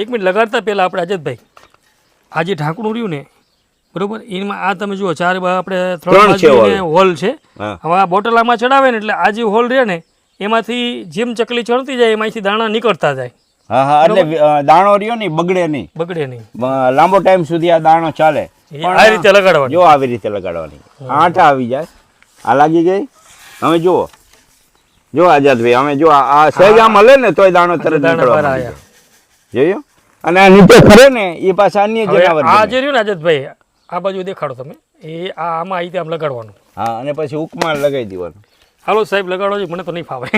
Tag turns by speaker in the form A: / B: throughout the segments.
A: એક મિનિટ લગાડતા પહેલાં આપણે અજતભાઈ આ જે ઢાંકણું રહ્યું ને બરોબર? એમાં આ તમે જુઓ ચાર આપણે ત્રણ હોલ છે. હવે આ બોટલ આમાં ચડાવે ને એટલે આ જે હોલ રહે ને એમાંથી જેમ ચકલી ચણતી જાય એમાંથી દાણા નીકળતા જાય.
B: હા હા એટલે દાણો રહ્યો ને બગડે નહીં.
A: બગડે નહીં.
B: લાંબો ટાઈમ સુધી આ દાણો ચાલે.
A: આ રીતે લગાડવાનું.
B: જો આવી રીતે લગાડવાની. આઠ આવી જાય. આ લાગી ગઈ? હવે જુઓ. જો આઝાદભાઈ અમે જો આ સહેજ આમ હલે ને તોય દાણો તરત નીકળવા જોયો? અને આ નીચે ખરે ને એ પાછા અન્ય જનાવર
A: આ જે રહ્યું ને અજતભાઈ આ બાજુ દેખાડો તમે. એ આ આમાં આવી રીતે આમ લગાડવાનું.
B: હા અને પછી ઉકમાં લગાવી દેવાનું.
A: હાલો સાહેબ લગાડો છે મને તો નહીં ફાવે.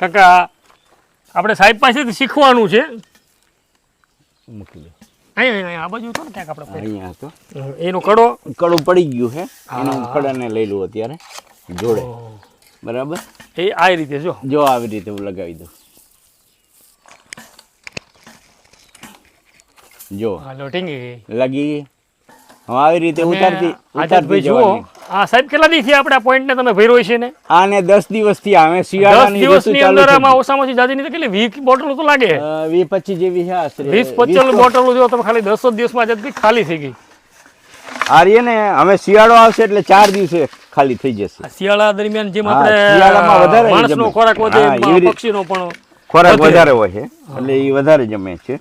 A: કાકા આપણે સાહેબ પાસેથી શીખવાનું છે.
B: મૂકી દો.
A: અહીંયા અહીંયા આ બાજુ હતો ક્યાંક આપણે
B: અહીંયા તો.
A: એનો કડો.
B: કડું પડી ગયું હે. એનું કડાને લઈ લઉં અત્યારે. જોડે. બરાબર?
A: એ આ રીતે જો.
B: જો આવી રીતે હું લગાવી દઉં. જો.
A: હાલો ટીંગી. ગઈ
B: લાગી ગઈ. હવે આવી રીતે ઉતારતી ઉતારતી
A: જુઓ આ સાહેબ કેટલા દિવસથી આપણે આ પોઈન્ટને તમે ભર્યો છે ને?
B: આને 10 દિવસથી
A: દસ
B: શિયાળાની ઋતુ ચાલુ
A: અંદર આમાં ઓસામાં ઓછી જાજી નહીં કેટલી વીસ બોટલો તો લાગે?
B: ગઈ. અ, વીસ પચીસ જેવી છે આશરે.
A: 20 25 બોટલો જો તમે ખાલી દસ જ દિવસમાં આઝાદભાઈ ખાલી થઈ ગઈ.
B: આ રહીએ ને હવે શિયાળો આવશે એટલે ચાર દિવસે ખાલી થઈ જશે.
A: શિયાળા દરમિયાન જેમ
B: આપણે શિયાળામાં વધારે
A: માણસનો ખોરાક વધે. પક્ષીનો પણ
B: ખોરાક વધારે હોય છે એટલે એ વધારે જમે છે.